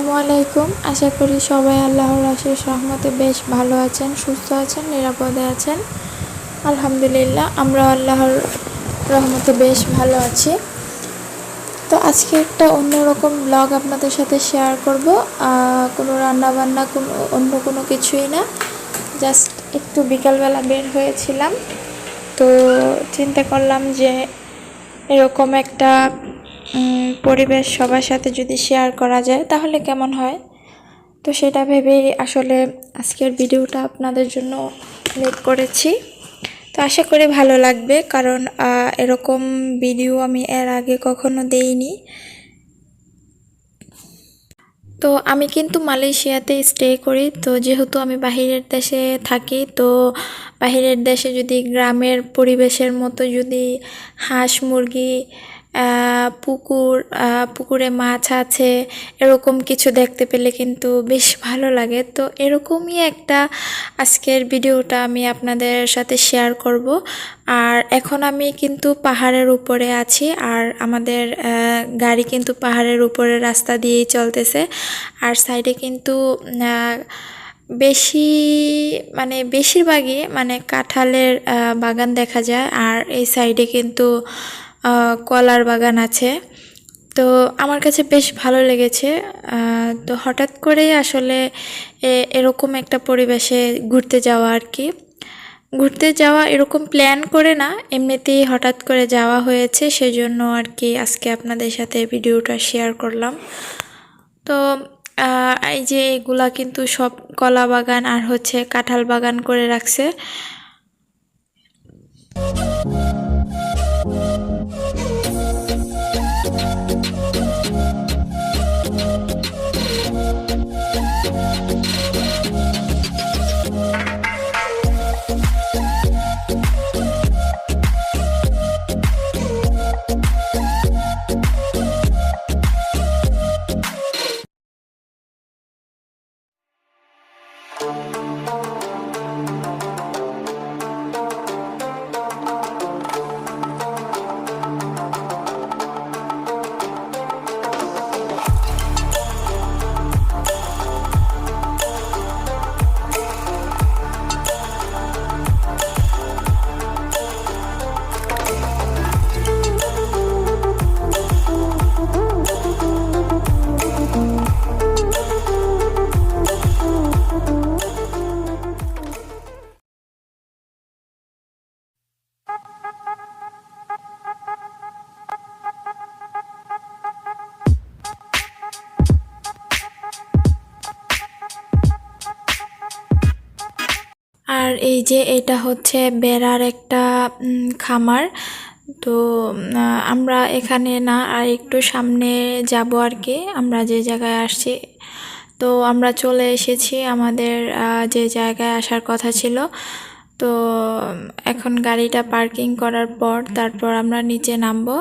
আসসালামু আলাইকুম। আশা করি সবাই আল্লাহর আশেষ রহমতে বেশ ভালো আছেন, সুস্থ আছেন, নিরাপদে আছেন। আলহামদুলিল্লাহ আমরা আল্লাহর রহমতে বেশ ভালো আছি। তো আজকে একটা অন্যরকম ব্লগ আপনাদের সাথে শেয়ার করব। কোনো রান্না বান্না কোনো অন্য কোনো কিছুই না। জাস্ট একটু বিকালবেলা বের হয়েছিলাম। তো চিন্তা করলাম যে এরকম একটা পরিবেশ সবার সাথে যদি শেয়ার করা যায়, তাহলে কেমন হয়? তো সেটা ভেবেই আসলে আজকের ভিডিওটা আপনাদের জন্য মেক করেছি। তো আশা করি ভালো লাগবে, কারণ এরকম ভিডিও আমি এর আগে কখনো দেইনি। তো আমি কিন্তু মালয়েশিয়াতে স্টে করি, তো যেহেতু আমি বাহিরের দেশে থাকি, তো বাহিরের দেশে যদি গ্রামের পরিবেশের মতো যদি হাঁস মুরগি পুকুর পুকুরে মাছ আছে, এরকম কিছু দেখতে পেলে কিন্তু বেশ ভালো লাগে। তো এরকমই একটা আজকের ভিডিওটা আমি আপনাদের সাথে শেয়ার করব। আর এখন আমি কিন্তু পাহাড়ের উপরে আছি, আর আমাদের গাড়ি কিন্তু পাহাড়ের উপরে রাস্তা দিয়েই চলতেছে। আর সাইডে কিন্তু বেশি মানে বেশিরভাগই মানে কাঁঠালের বাগান দেখা যায়। আর এই সাইডে কিন্তু কলার বাগান আছে। তো আমার কাছে বেশ ভালো লেগেছে। তো হঠাৎ করেই আসলে এরকম একটা পরিবেশে ঘুরতে যাওয়া আর কি। ঘুরতে যাওয়া এরকম প্ল্যান করে না, এমনিতেই হঠাৎ করে যাওয়া হয়েছে, সেজন্য আর কি আজকে আপনাদের সাথে ভিডিওটা শেয়ার করলাম। তো এই যে এগুলা কিন্তু সব কলা বাগান আর হচ্ছে কাঁঠাল বাগান করে রাখছে। আর এই যে এটা হচ্ছে বেড়ার একটা খামার। তো আমরা এখানে না, আর একটু সামনে যাব আর কি। আমরা যে জায়গায় আসছি। তো আমরা চলে এসেছি আমাদের যে জায়গায় আসার কথা ছিল। তো এখন গাড়িটা পার্কিং করার পর তারপর আমরা নিচে নামবো।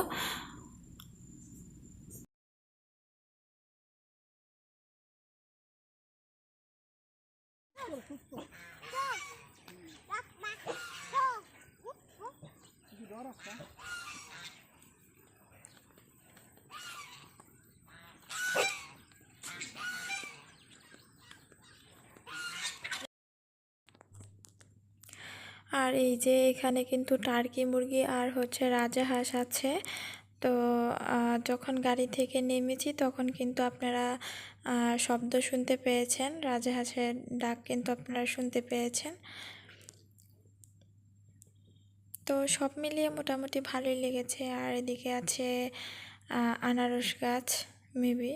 আর এই যে এখানে কিন্তু টার্কি মুরগি আর হচ্ছে রাজাহাঁস আছে। তো যখন গাড়ি থেকে নেমেছি তখন কিন্তু আপনারা শব্দ শুনতে পেয়েছেন। রাজাহাঁসের ডাক কিন্তু আপনারা শুনতে পেয়েছেন। তো সব মিলিয়ে মোটামুটি ভালোই লেগেছে। আর এদিকে আছে আনারস গাছ, মেবি।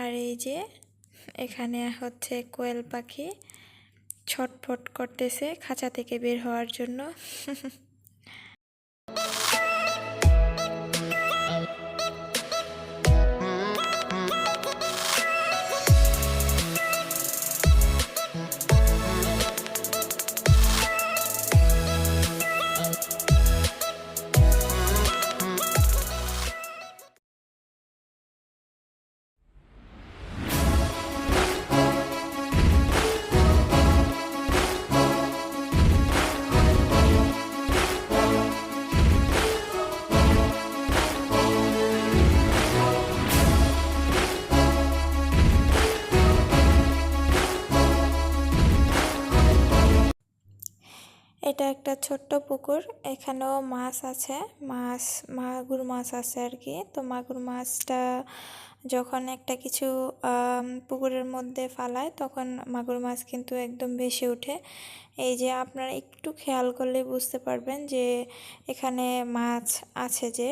আর এই যে এখানে হচ্ছে কোয়েল পাখি ছটফট করতেছে খাঁচা থেকে বের হওয়ার জন্য। ছোট্ট পুকুর, এখানেও মাছ আছে। মাছ, মাগুর মাছ আছে আর কি। তো মাগুর মাছটা যখন একটা কিছু পুকুরের মধ্যে ফালায়, তখন মাগুর মাছ কিন্তু একদম ভেসে ওঠে। এই যে আপনারা একটু খেয়াল করলে বুঝতে পারবেন যে এখানে মাছ আছে যে।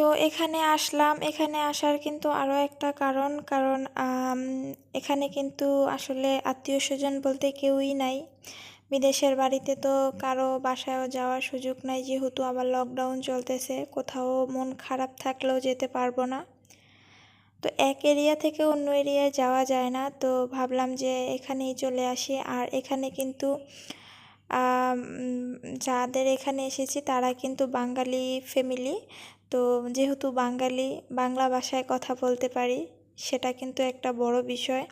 তো এখানে আসলাম। এখানে আসার কিন্তু আরও একটা কারণ। কারণ এখানে কিন্তু আসলে আত্মীয় স্বজন বলতে কেউই নাই। বিদেশের বাড়িতে তো কারও বাসায়ও যাওয়ার সুযোগ নাই। যেহেতু আবার লকডাউন চলতেছে, কোথাও মন খারাপ থাকলেও যেতে পারব না। তো এক এরিয়া থেকে অন্য এরিয়ায় যাওয়া যায় না। তো ভাবলাম যে এখানেই চলে আসি। আর এখানে কিন্তু যাদের এখানে এসেছি তারা কিন্তু বাঙালি ফ্যামিলি তো যেহেতু বাঙালি, বাংলা ভাষায় কথা বলতে পারি, সেটা কিন্তু একটা বড় বিষয়।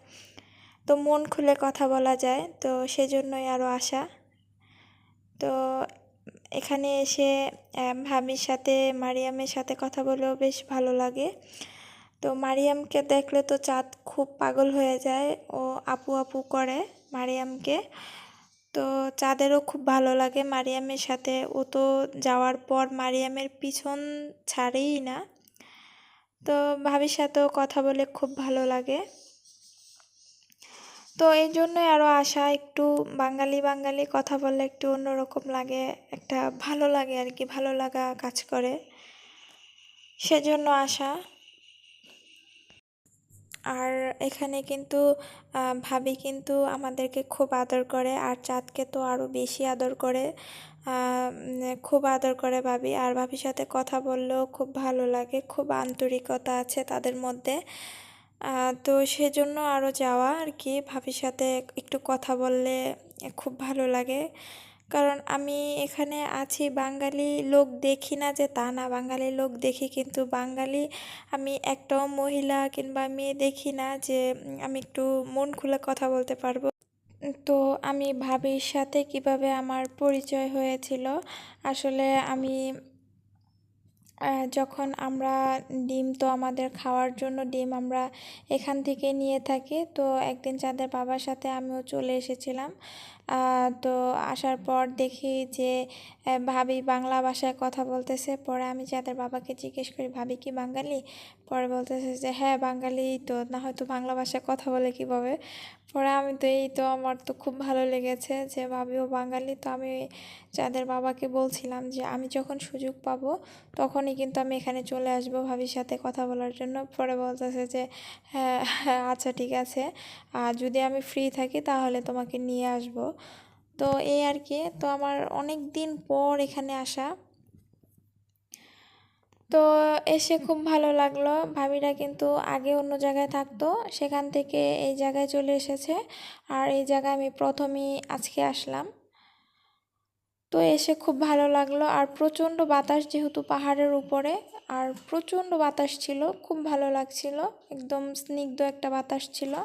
তো মন খুলে কথা বলা যায়, তো সেজন্যই আরও আসা তো এখানে এসে ভাবির সাথে, মারিয়ামের সাথে কথা বলেও বেশ ভালো লাগে। তো মারিয়ামকে দেখলে তো চাঁদ খুব পাগল হয়ে যায়, ও আপু আপু করে মারিয়ামকে। তো চাঁদেরও খুব ভালো লাগে মারিয়ামের সাথে। ও তো যাওয়ার পর মারিয়ামের পিছন ছাড়েই না। তো ভাবির সাথেও কথা বলে খুব ভালো লাগে। তো এই জন্যই আরও আসা একটু বাঙালি বাঙালি কথা বললে একটু অন্যরকম লাগে, একটা ভালো লাগে আর কি, ভালো লাগা কাজ করে। সেজন্য আসা আর এখানে কিন্তু ভাবি কিন্তু আমাদেরকে খুব আদর করে আর চাঁদকে তো আরও বেশি আদর করে। খুব আদর করে ভাবি। আর ভাবির সাথে কথা বললেও খুব ভালো লাগে, খুব আন্তরিকতা আছে তাদের মধ্যে। তো সেজন্য আরও যাওয়া আর কি। ভাবির সাথে একটু কথা বললে খুব ভালো লাগে। কারণ আমি এখানে আছি বাঙালি লোক দেখি না যে তা না, বাঙালি লোক দেখি কিন্তু বাঙালি আমি একটাও মহিলা কিংবা মেয়ে দেখি না যে আমি একটু মন খুলে কথা বলতে পারব। তো আমি ভাবির সাথে কীভাবে আমার পরিচয় হয়েছিল, আসলে আমি যখন আমরা ডিম, তো আমাদের খাওয়ার জন্য ডিম আমরা এখান থেকে নিয়ে থাকি। তো একদিন চাঁদের বাবার সাথে আমিও চলে এসেছিলাম। তো আসার পর দেখি যে ভাবি বাংলা ভাষায় কথা বলতেছে। পরে আমি চাঁদের বাবাকে জিজ্ঞেস করি, ভাবি কি বাঙালি? পরে বলতেছে যে হ্যাঁ বাঙালি তো, না হয়তো বাংলা ভাষায় কথা বলে কীভাবে? পরে আমি তো এই তো আমার তো খুব ভালো লেগেছে যে ভাবিও বাঙালি, তো আমি চাঁদের বাবাকে বলছিলাম যে আমি যখন সুযোগ পাবো তখনই কিন্তু আমি এখানে চলে আসব ভাবির সাথে কথা বলার জন্য। পরে বলতেছে যে হ্যাঁ আচ্ছা ঠিক আছে, আর যদি আমি ফ্রি থাকি তাহলে তোমাকে নিয়ে আসব। তো এই আর কি, তো আমার অনেক দিন পর এখানে আসা। তো এসে খুব ভালো লাগল। ভাবিরা কিন্তু আগে অন্য জায়গায় থাকতো সেখান থেকে এই জায়গায় চলে এসেছে। আর এই জায়গায় আমি প্রথমেই আজকে আসলাম। তো এসে খুব ভালো লাগল। আর প্রচণ্ড বাতাস যেহেতু পাহাড়ের উপরে আর প্রচণ্ড বাতাস ছিল খুব ভালো লাগছিল। একদম স্নিগ্ধ একটা বাতাস ছিল।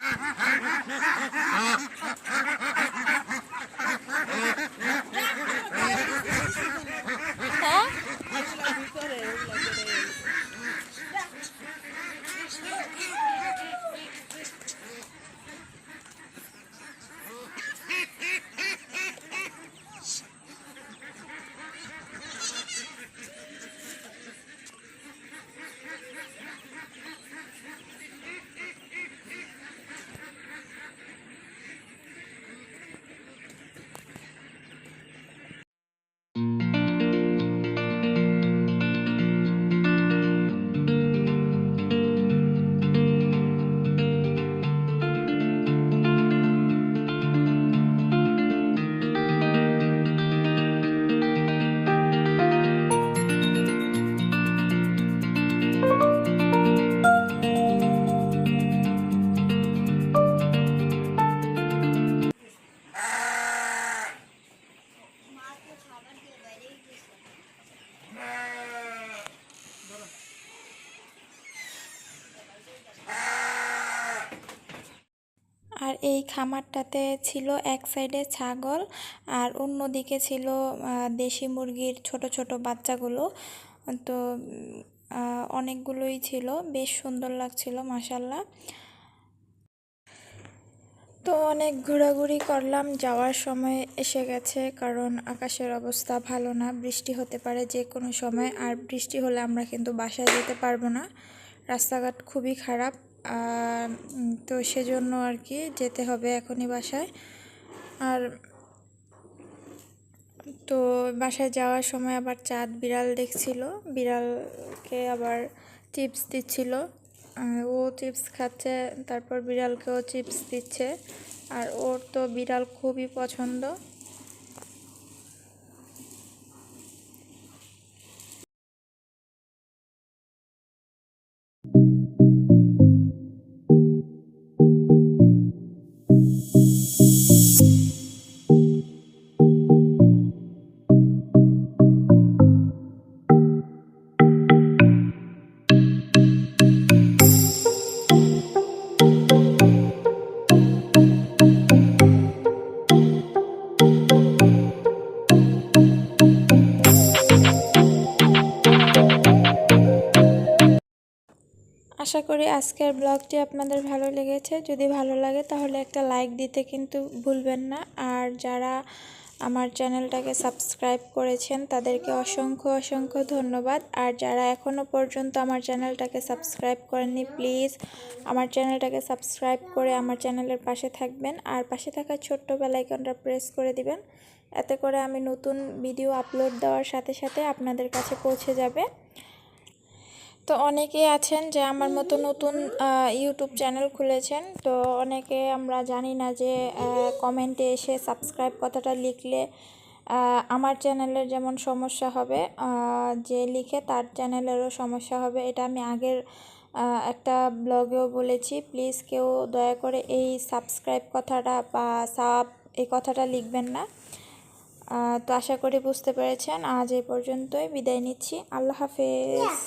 আর এই খামারটাতে ছিল এক সাইডে ছাগল আর অন্যদিকে ছিল দেশি মুরগির ছোট ছোট বাচ্চাগুলো। তো অনেকগুলোই ছিল। বেশ সুন্দর লাগছিল মাসাল্লাহ তো অনেক ঘোরাঘুরি করলাম, যাওয়ার সময় এসে গেছে কারণ আকাশের অবস্থা ভালো না, বৃষ্টি হতে পারে যে কোনো সময়। আর বৃষ্টি হলে আমরা কিন্তু বাসায় যেতে পারব না। রাস্তাঘাট খুবই খারাপ। তো সেজন্য আর কি যেতে হবে এখনই বাসায়। আর, তো বাসায় যাওয়ার সময় আবার চাঁদ বিড়াল দেখছিল। বিড়ালকে আবার চিপস দিচ্ছিল। ও চিপস খাচ্ছে, তারপর বিড়ালকেও চিপস দিচ্ছে। আর ওর তো বিড়াল খুবই পছন্দ। আশা করি আজকের ব্লগটি আপনাদের ভালো লেগেছে। যদি ভালো লাগে তাহলে একটা লাইক দিতে কিন্তু ভুলবেন না। আর যারা আমার চ্যানেলটাকে সাবস্ক্রাইব করেছেন তাদেরকে অসংখ্য অসংখ্য ধন্যবাদ। আর যারা এখনও পর্যন্ত আমার চ্যানেলটাকে সাবস্ক্রাইব করেননি, প্লিজ আমার চ্যানেলটাকে সাবস্ক্রাইব করে আমার চ্যানেলের পাশে থাকবেন। আর পাশে থাকা ছোট্ট বেলাইকনটা প্রেস করে দিবেন। এতে করে আমি নতুন ভিডিও আপলোড দেওয়ার সাথে সাথে আপনাদের কাছে পৌঁছে যাবে। তো অনেকেই আছেন যে আমার মতো নতুন ইউটিউব চ্যানেল খুলেছেন। তো অনেকে আমরা জানি না যে কমেন্টে এসে সাবস্ক্রাইব কথাটা লিখলে আমার চ্যানেলের যেমন সমস্যা হবে যে লিখে তার চ্যানেলেরও সমস্যা হবে। এটা আমি আগের একটা ব্লগেও বলেছি প্লিজ কেউ দয়া করে এই সাবস্ক্রাইব কথাটা বা সাব এই কথাটা লিখবেন না। তো আশা করি বুঝতে পেরেছেন। আজ এই পর্যন্তই। বিদায় নিচ্ছি। আল্লাহ হাফেজ।